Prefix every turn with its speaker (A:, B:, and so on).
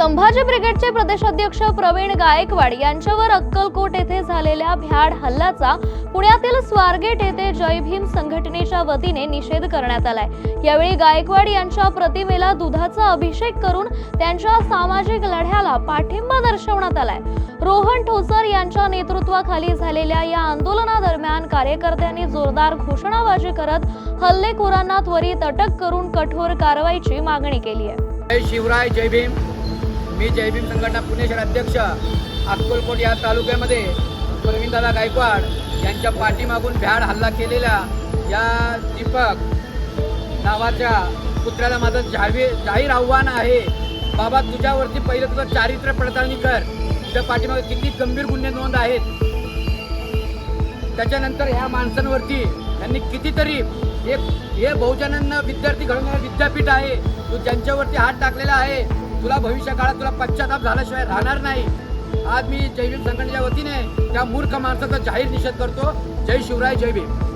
A: संभाजी ब्रिगेडचे प्रदेशाध्यक्ष प्रवीण गायकवाड यांच्यावर अक्कलकोट येथे झालेल्या भ्याड हल्ल्याचा पुण्यातील स्वारगेट येथे जय भीम संघटनेच्या वतीने निषेध करण्यात आलाय. यावेळी गायकवाड यांच्या प्रतिमेला दुधाचा अभिषेक करून त्यांच्या सामाजिक लढ्याला पाठिंबा दर्शवण्यात आलाय. रोहन ठोसर यांच्या नेतृत्वाखाली झालेल्या या आंदोलनादरम्यान कार्यकर्त्यांनी जोरदार घोषणाबाजी करत हल्लेखोरांना त्वरित अटक करून कठोर कारवाईची मागणी केली आहे.
B: शिवराय जय भीम. मी जयभीम संघटना पुणे शहर अध्यक्ष अक्कलकोट या तालुक्यामध्ये प्रवीणदादा गायकवाड यांच्या पाठीमागून भ्याड हल्ला केलेल्या या दीपक नावाच्या पुत्राला माझं जाहीर जाहीर आव्हान आहे. बाबा तुझ्यावरती पहिलं तुझं चारित्र्य पडताळणी कर. तुझ्या पाठीमागे किती गंभीर गुन्हे नोंद आहेत. त्याच्यानंतर ह्या माणसांवरती त्यांनी कितीतरी एक हे बहुजनांना विद्यार्थी घडवणारं विद्यापीठ आहे. तू ज्यांच्यावरती हात टाकलेला आहे तुला भविष्य काळात तुला पश्चाताप झाल्याशिवाय राहणार नाही. आज मी जय भीम संघटनेच्या वतीने त्या मूर्ख माणसाचा जाहीर निषेध करतो. जय शिवराय जय भीम.